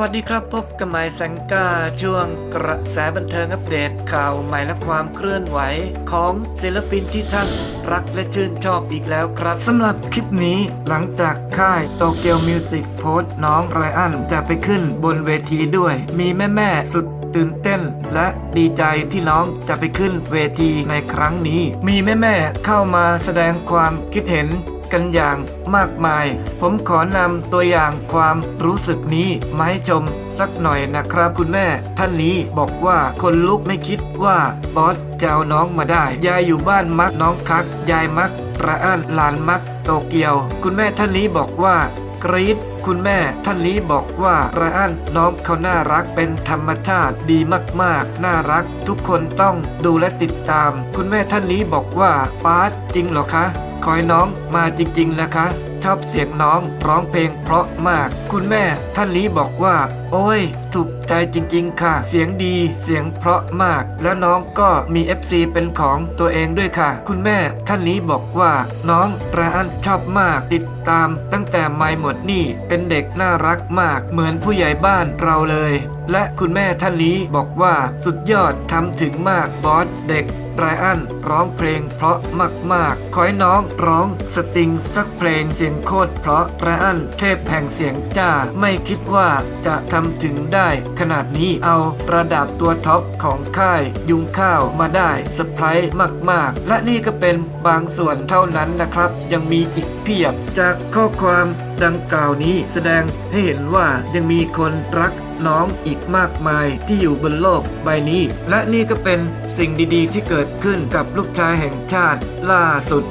วัสดีครับพบกับไมสังกาช่วงกระแสบันเทิงอัปเดตข่าวใหม่และความเคลื่อนไหว ของศิลปินที่ท่านรักและชื่นชอบอีกแล้วครับสำหรับคลิปนี้หลังจากค่ายโตเกียวมิวสิกโพสต์น้องไรอันจะไปขึ้นบนเวทีด้วย มีแม่แม่สุด ตื่นเต้น และดีใจที่น้องจะไปขึ้นเวทีในครั้งนี้ มีแม่ๆเข้ามาแสดงความคิดเห็นกันอย่างมากมาย ผมขอนำตัวอย่างความรู้สึกนี้มาให้ชมสักหน่อยนะครับคุณแม่ ท่านนี้บอกว่าคนลุกไม่คิดว่าบอสจะเอาน้องมาได้ ยายอยู่บ้านมักน้องคัก ยายมักระอันลานมักโตเกียว คุณแม่ท่านนี้บอกว่า กรี๊ดคุณแม่ท่านนี้บอกว่าไรอันน้องเขาน่ารักเป็นธรรมชาติดีมากๆ น่ารัก ทุกคนต้องดูและติดตาม คุณแม่ท่านนี้บอกว่าป๊าดจริงเหรอคะคอยน้องมาจริงๆนะคะ ชอบเสียงน้องร้องเพลงเพราะมาก คุณแม่ท่านนี้บอกว่า โอ้ย ถูกใจจริง ๆ ค่ะ เสียงดี เสียงเพราะมาก แล้วน้องก็มี FC เป็นของตัวเองด้วยค่ะ คุณแม่ท่านนี้บอกว่า น้องราอันชอบมากติดตาม ตั้งแต่ไม่หมดนี่เป็นเด็กน่ารักมาก เหมือนผู้ใหญ่บ้านเราเลยและคุณแม่ท่านนี้บอกว่าสุดยอดทำถึงมากบอสเด็กไรอันร้องเพลงเพราะมากๆ ขอให้น้องร้องสติงสักเพลงเสียงโคตรเพราะไรอันเทพแห่งเสียงจ้า ไม่คิดว่าจะทำถึงได้ขนาดนี้เอาระดับตัวท็อปของค่ายยุงข้าวมาได้สไพรส์มากๆ และนี่ก็เป็นบางส่วนเท่านั้นนะครับ ยังมีอีกเพียบจากข้อความดังกล่าวนี้แสดงให้เห็นว่ายังมีคนรัก น้องอีกมากมายที่อยู่บนโลกใบนี้ และนี่ก็เป็นสิ่งดีๆ ที่เกิดขึ้นกับลูกชายแห่งชาติล่าสุด